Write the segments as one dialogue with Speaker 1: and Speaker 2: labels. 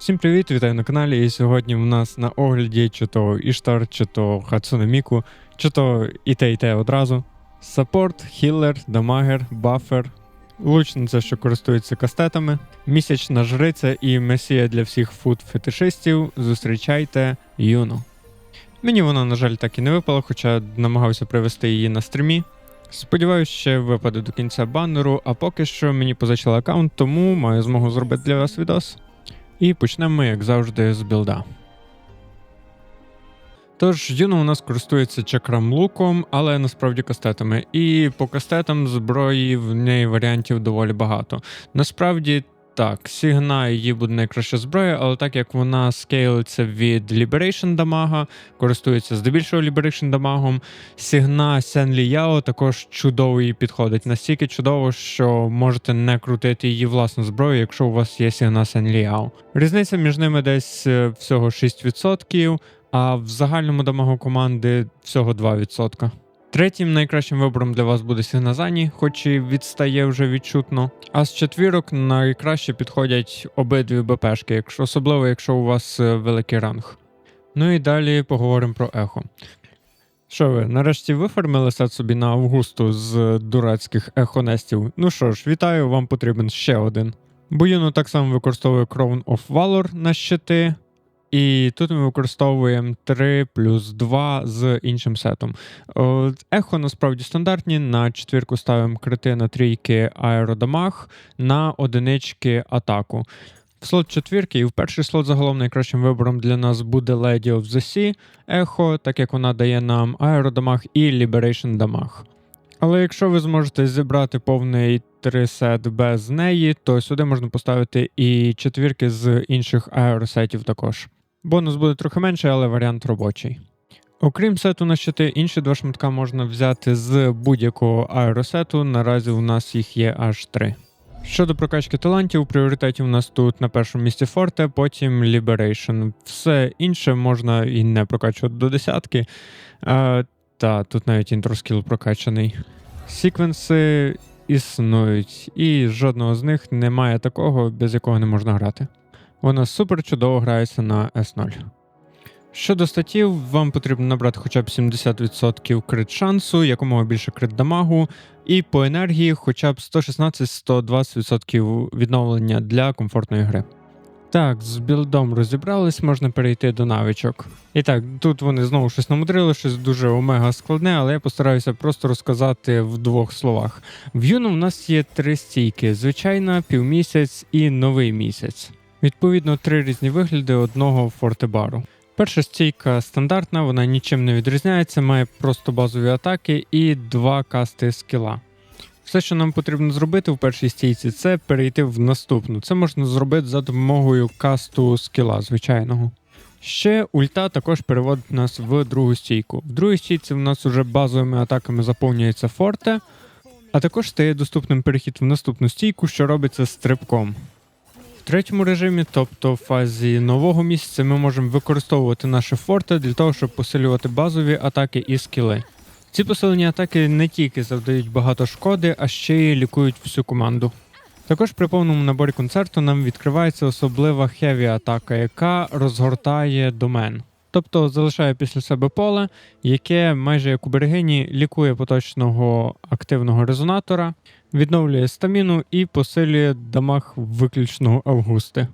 Speaker 1: Всім привіт, вітаю на каналі. І сьогодні в нас на огляді чи то Іштар, чи то Хацуне Міку, чи то і те, і те одразу. Саппорт, хілер, дамагер, бафер, лучниця, що користується кастетами, місячна жриця і месія для всіх фуд-фетишистів. Зустрічайте Юну. Мені вона, на жаль, так і не випала, хоча намагався привести її на стрімі. Сподіваюсь, ще випаде до кінця баннеру, а поки що мені позичили аккаунт, тому маю змогу зробити для вас відос. І почнемо ми, як завжди, з білда. Тож, Юно у нас користується чакрам луком, але насправді кастетами. І по кастетам зброї в неї варіантів доволі багато. Насправді. Так, Сігна її буде найкраща зброя, але так як вона скейлиться від Liberation дамага, користується здебільшого Liberation дамагом, Сігна Сенлі Яо також чудово їй підходить. Настільки чудово, що можете не крутити її власну зброю, якщо у вас є Сігна Сенлі Яо. Різниця між ними десь е, всього 6%, а в загальному дамагу команди всього 2%. Третім найкращим вибором для вас буде Сігназані, хоч і відстає вже відчутно. А з четвірок найкраще підходять обидві БПшки, якщо, особливо якщо у вас е, великий ранг. Ну і далі поговоримо про ехо. Що ви, нарешті вифармили сет собі на Августу з дурацьких ехонестів? Ну що ж, вітаю, вам потрібен ще один. Буюно так само використовує Crown of Valor на щити. І тут ми використовуємо 3 плюс 2 з іншим сетом. Ехо насправді стандартні. На четвірку ставимо крити на трійки аеродамаг, на одинички атаку. В слот четвірки і в перший слот загалом найкращим вибором для нас буде Lady of the Sea Ехо, так як вона дає нам аеродамаг і Liberation дамаг. Але якщо ви зможете зібрати повний трисет без неї, то сюди можна поставити і четвірки з інших аеросетів також. Бонус буде трохи менший, але варіант робочий. Окрім сету на щити, інші два шматка можна взяти з будь-якого аеросету. Наразі у нас їх є аж три. Щодо прокачки талантів, пріоритетів у нас тут на першому місці Форте, потім Liberation. Все інше можна і не прокачувати до десятки. А, та, тут навіть інтроскіл прокачаний. Сіквенси існують, і жодного з них немає такого, без якого не можна грати. Вона супер чудово грається на S0. Щодо статів, вам потрібно набрати хоча б 70% крит шансу, якомога більше крит дамагу, і по енергії хоча б 116-120% відновлення для комфортної гри. Так, з білдом розібрались, можна перейти до навичок. І так, тут вони знову щось намудрили, щось дуже омега складне, але я постараюся просто розказати в двох словах. В юну в нас є три стійки: звичайна, півмісяць і новий місяць. Відповідно, три різні вигляди одного фортебару. Перша стійка стандартна, вона нічим не відрізняється, має просто базові атаки і два касти скіла. Все, що нам потрібно зробити в першій стійці, це перейти в наступну. Це можна зробити за допомогою касту скіла звичайного. Ще ульта також переводить нас в другу стійку. В другій стійці в нас вже базовими атаками заповнюється форте, а також стає доступним перехід в наступну стійку, що робиться стрибком. В третьому режимі, тобто в фазі нового місяця, ми можемо використовувати наше форте для того, щоб посилювати базові атаки і скіли. Ці посилені атаки не тільки завдають багато шкоди, а ще й лікують всю команду. Також при повному наборі концерту нам відкривається особлива хеві атака, яка розгортає домен. Тобто залишає після себе поле, яке майже як у берегині лікує поточного активного резонатора, відновлює стаміну і посилює дамаг виключного августи.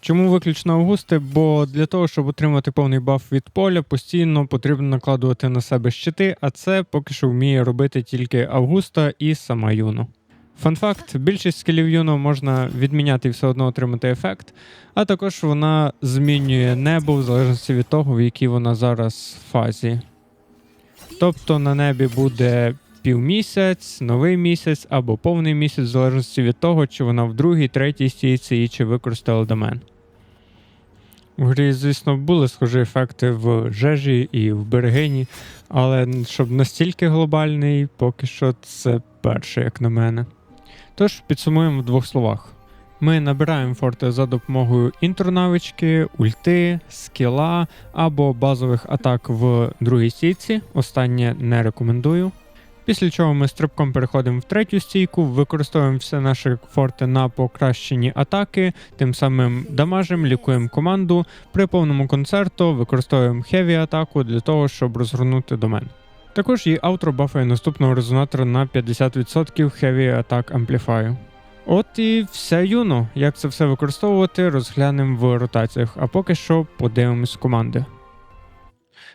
Speaker 1: Чому виключно августи? Бо для того, щоб отримати повний баф від поля, постійно потрібно накладувати на себе щити, а це поки що вміє робити тільки Августа і сама Юно. Фан-факт, більшість скілів Юно можна відміняти і все одно отримати ефект, а також вона змінює небо в залежності від того, в якій вона зараз фазі. Тобто на небі буде півмісяць, новий місяць або повний місяць, в залежності від того, чи вона в другій, третій стійці і чи використала домен. В грі, звісно, були схожі ефекти в Жежі і в Берегині, але щоб настільки глобальний, поки що це перше, як на мене. Тож підсумуємо в двох словах. Ми набираємо форти за допомогою інтронавички, ульти, скіла або базових атак в другій стійці. Останнє не рекомендую. Після чого ми стрибком переходимо в третю стійку, використовуємо все наші форти на покращені атаки, тим самим дамажем, лікуємо команду. При повному концерту використовуємо хеві атаку для того, щоб розгорнути домен. Також її аутро бафає наступного резонатора на 50% Heavy Attack Amplify. От і все юно. Як це все використовувати, розглянемо в ротаціях, а поки що подивимось команди.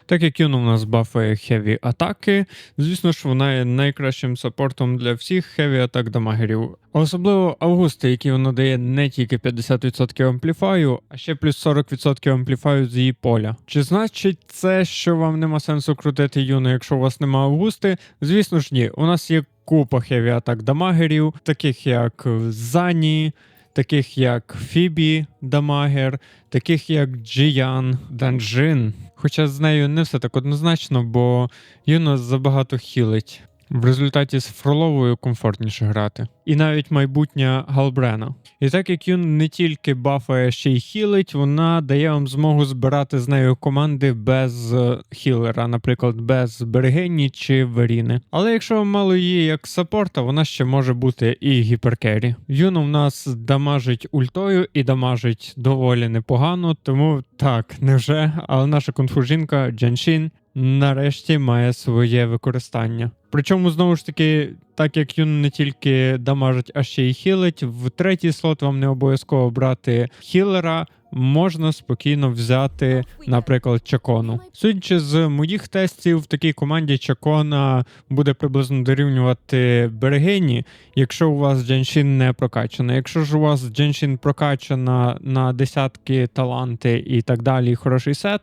Speaker 1: Так як Юно у нас бафає хеві атаки, звісно ж, вона є найкращим саппортом для всіх хеві атак дамагерів. Особливо Августи, який вона дає не тільки 50% ампліфаю, а ще плюс 40% ампліфаю з її поля. Чи значить це, що вам нема сенсу крутити Юно, якщо у вас нема Августи? Звісно ж, ні. У нас є купа хеві атак дамагерів, таких як Зані. Таких як Фібі Дамагер, таких як Джіян, Данжин. Хоча з нею не все так однозначно, бо Юно забагато хілить. В результаті з Фроловою комфортніше грати. І навіть майбутня Галбрена. І так як Юн не тільки бафає, ще й хілить, вона дає вам змогу збирати з нею команди без е, хілера, наприклад, без Бергені чи Веріни. Але якщо вам мало її як саппорта, вона ще може бути і гіперкері. Юн у нас дамажить ультою і дамажить доволі непогано, тому так, невже, але наша конфужінка Джаншін нарешті має своє використання. Причому, знову ж таки, так як Юн не тільки дамажить, а ще й хілить, в третій слот вам не обов'язково брати хілера. Можна спокійно взяти, наприклад, Чакону. Судячи з моїх тестів, в такій команді Чакона буде приблизно дорівнювати Берегині, якщо у вас Дженшін не прокачана. Якщо ж у вас Дженшін прокачана на десятки таланти і так далі, і хороший сет,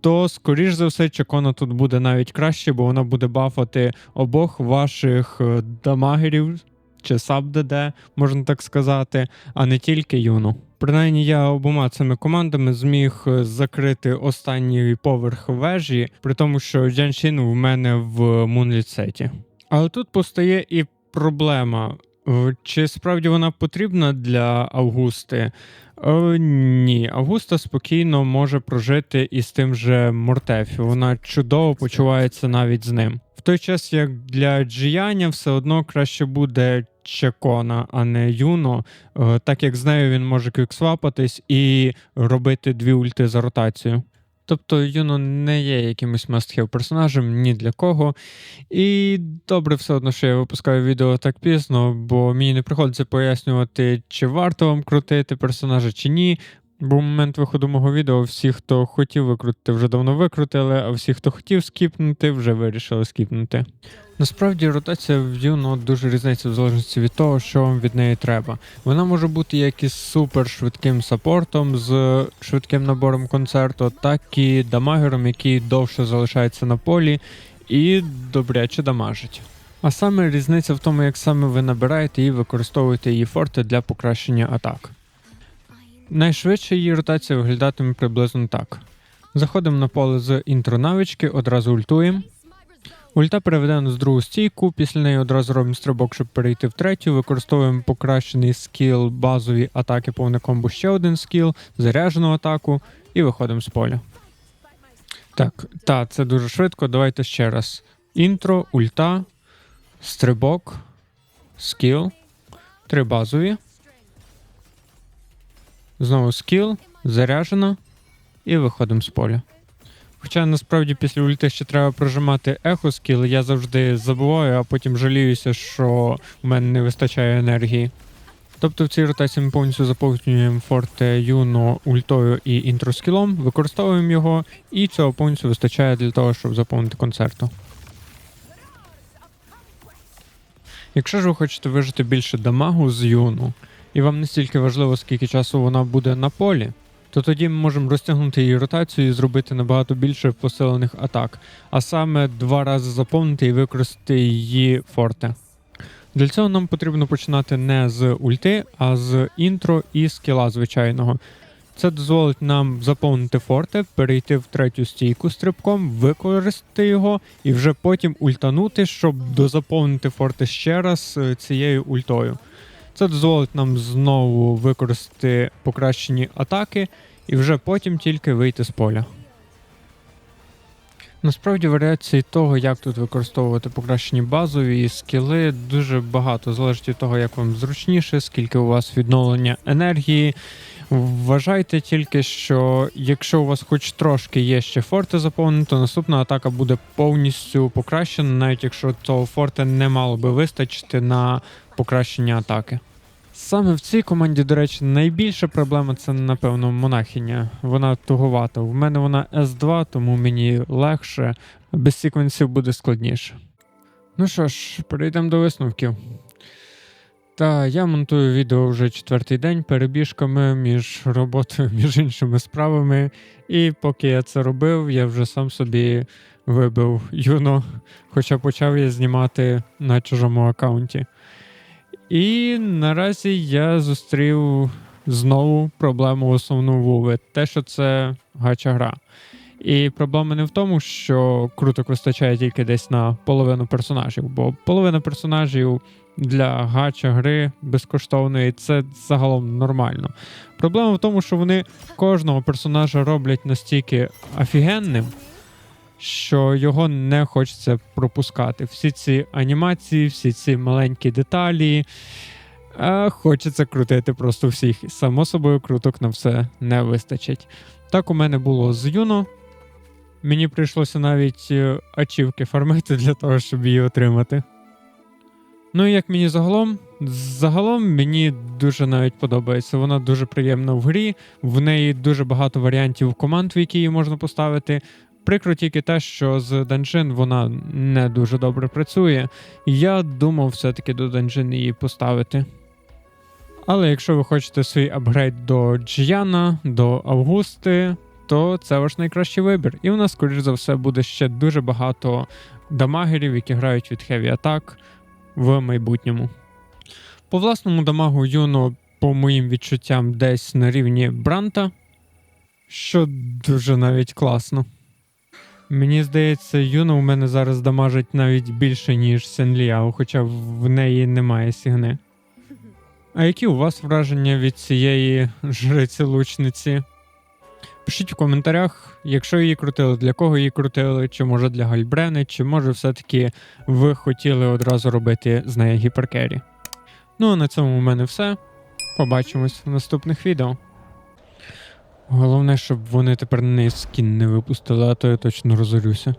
Speaker 1: то, скоріш за все, Чакона тут буде навіть краще, бо вона буде бафати обох ваших е, дамагерів чи саб-ДД, можна так сказати, а не тільки юну. Принаймні, я обома цими командами зміг е, закрити останній поверх вежі, при тому, що Джаншін в мене в Moonlit сеті. Але тут постає і проблема. Е, Чи справді вона потрібна для Августи? Е, ні, Августа спокійно може прожити із тим же Мортефі. Вона чудово почувається навіть з ним. В той час, як для Джіяня, все одно краще буде Чекона, а не Юно, е, так як з нею він може квіксвапатись і робити дві ульти за ротацію. Тобто Юно не є якимось мастхев персонажем ні для кого. І добре все одно, що я випускаю відео так пізно, бо мені не приходиться пояснювати, чи варто вам крутити персонажа, чи ні. Бо в момент виходу мого відео всі, хто хотів викрутити, вже давно викрутили, а всі, хто хотів скіпнути, вже вирішили скіпнути. Насправді ротація в Юно дуже різниця в залежності від того, що вам від неї треба. Вона може бути як із супер швидким саппортом з швидким набором концерту, так і дамагером, який довше залишається на полі і добряче дамажить. А саме різниця в тому, як саме ви набираєте і використовуєте її форти для покращення атак. Найшвидше її ротація виглядатиме приблизно так. Заходимо на поле з інтро навички, одразу ультуємо. Ульта переведе нас в другу стійку, після неї одразу робимо стрибок, щоб перейти в третю. Використовуємо покращений скіл базові атаки повне комбо ще один скіл, заряджену атаку і виходимо з поля. Так, та, це дуже швидко. Давайте ще раз. Інтро, ульта, стрибок, скіл, три базові. Знову скіл, заряджена, і виходимо з поля. Хоча насправді після ульти ще треба прожимати ехо скіл, я завжди забуваю, а потім жаліюся, що в мене не вистачає енергії. Тобто в цій ротації ми повністю заповнюємо форте Юно ультою і інтроскілом, використовуємо його, і цього повністю вистачає для того, щоб заповнити концерту. Якщо ж ви хочете вижити більше дамагу з Юну, і вам не стільки важливо, скільки часу вона буде на полі, то тоді ми можемо розтягнути її ротацію і зробити набагато більше посилених атак, а саме два рази заповнити і використати її форте. Для цього нам потрібно починати не з ульти, а з інтро і скіла звичайного. Це дозволить нам заповнити форте, перейти в третю стійку стрибком, використати його і вже потім ультанути, щоб дозаповнити форте ще раз е, цією ультою. Це дозволить нам знову використати покращені атаки і вже потім тільки вийти з поля. Насправді варіацій того, як тут використовувати покращені базові скіли, дуже багато. Залежить від того, як вам зручніше, скільки у вас відновлення енергії. Вважайте тільки, що якщо у вас хоч трошки є ще форти заповнені, то наступна атака буде повністю покращена, навіть якщо цього форта не мало би вистачити на покращення атаки. Саме в цій команді, до речі, найбільша проблема це, напевно, монахиня. Вона туговата. В мене вона S2, тому мені легше, без секвенсів буде складніше. Ну що ж, перейдемо до висновків. Та я монтую відео вже четвертий день перебіжками між роботою, між іншими справами. І поки я це робив, я вже сам собі вибив юно, хоча почав я знімати на чужому аккаунті. І наразі я зустрів знову проблему основну Вуви, те, що це гача гра. І проблема не в тому, що круток вистачає тільки десь на половину персонажів, бо половина персонажів для гача гри безкоштовної це загалом нормально. Проблема в тому, що вони кожного персонажа роблять настільки офігенним, що його не хочеться пропускати. Всі ці анімації, всі ці маленькі деталі. А хочеться крутити просто всіх. Само собою, круток на все не вистачить. Так у мене було з Юно. Мені прийшлося навіть е, ачівки фармити для того, щоб її отримати. Ну і як мені загалом? Загалом мені дуже навіть подобається. Вона дуже приємна в грі, в неї дуже багато варіантів команд, в які її можна поставити. Прикро тільки те, що з Данжин вона не дуже добре працює. і Я думав все-таки до Данжин її поставити. Але якщо ви хочете свій апгрейд до Джіяна, до Августи, то це ваш найкращий вибір. І у нас, скоріш за все, буде ще дуже багато дамагерів, які грають від Heavy Attack в майбутньому. По власному дамагу Юно, по моїм відчуттям, десь на рівні Бранта, що дуже навіть класно. Мені здається, Юно у мене зараз дамажить навіть більше, ніж Сенліао, хоча в неї немає сігни. А які у вас враження від цієї жриці лучниці? Пишіть в коментарях, якщо її крутили, для кого її крутили, чи може для Гальбрени, чи може все-таки ви хотіли одразу робити з неї гіперкері. Ну а на цьому у мене все. Побачимось в наступних відео. Головне, щоб вони тепер не скін не випустили, а то я точно розорюся.